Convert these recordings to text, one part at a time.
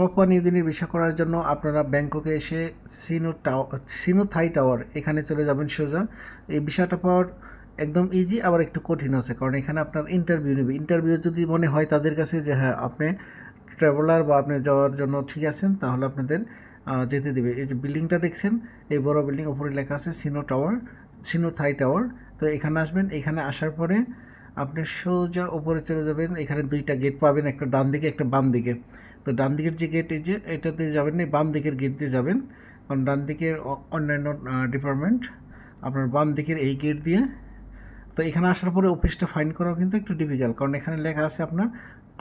Papua নিউগিনির visa করার জন্য আপনারা ব্যাংককে এসে সিনো টাওয়ার সিনো থাই টাওয়ার এখানে চলে যাবেন সোজা। এই ভিসাটা পাওয়ার একদম ইজি আবার একটু কঠিন আছে, কারণ এখানে আপনার ইন্টারভিউ নেবে। ইন্টারভিউ যদি মনে হয় তাদের কাছে যে হ্যাঁ আপনি ট্রাভেলার বা আপনি যাওয়ার জন্য ঠিক আছেন, তাহলে আপনাদের যেতে দেবে। এই যে বিল্ডিংটা দেখছেন, এই বড় বিল্ডিং উপরে লেখা আছে সিনো টাওয়ার, সিনো থাই টাওয়ার। তো এখানে আসবেন, এখানে আসার পরে আপনি সোজা উপরে চলে যাবেন, এখানে দুইটা গেট পাবেন, একটা ডান দিকে, একটা বাম দিকে। তো ডান দিকের যে গেট এই যে, এটাতে যাবেন না, বাম দিকের গেট দিয়ে যাবেন। কারণ ডান দিকের অন্যান্য ডিপার্টমেন্ট আপনার বাম দিকের এই গেট দিয়ে। তো এখানে আসার পরে অফিসটা ফাইন্ড করাও কিন্তু একটু ডিফিকাল্ট কারণ এখানে লেখা আছে আপনার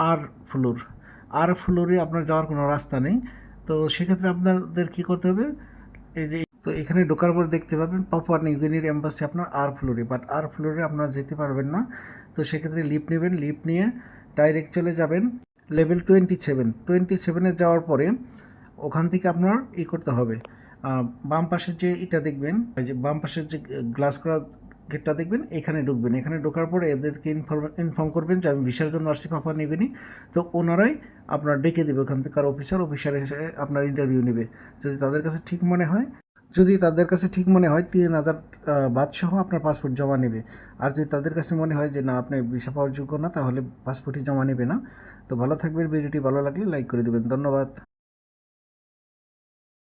আর ফ্লোর আর ফ্লোরে আপনার যাওয়ার কোনো রাস্তা নেই। তো সেক্ষেত্রে আপনাদের কী করতে হবে? এই যে, তো এখানে ঢোকার পর দেখতে পাবেন পাপুয়া নিউগিনির এম্বাসি আপনার আর ফ্লোরে বাট আর ফ্লোরে আপনারা যেতে পারবেন না। তো সেক্ষেত্রে লিফট নেবেন লিফট নিয়ে ডাইরেক্ট চলে যাবেন। Level twenty seven. টোয়েন্টি সেভেনে যাওয়ার পরে ওখান থেকে আপনার ই করতে হবে। বাম পাশের যে ইটা দেখবেন যে বাম পাশের যে গ্লাস করা গেটটা দেখবেন, এখানে ঢুকবেন। এখানে ঢোকার পরে এদেরকে ইনফর্ম ইনফর্ম করবেন যে আমি ভিসার জন্য আসছি, পাপা নেবেনি তো ওনারাই আপনার ডেকে দেবে ওখান থেকে অফিসার অফিসার এসে আপনার ইন্টারভিউ নেবে। যদি তাদের কাছে ঠিক মনে হয় যদি তাদের কাছে ঠিক মনে হয় তিন হাজার বাদসহ আপনার পাসপোর্ট জমা নেবে। আর যদি তাদের কাছে মনে হয় যে না, আপনি ভিসা পাওয়ার যোগ্য না, তাহলে পাসপোর্টই জমা নেবে না। তো ভালো থাকবেন, ভিডিওটি ভালো লাগলে লাইক করে দেবেন। ধন্যবাদ।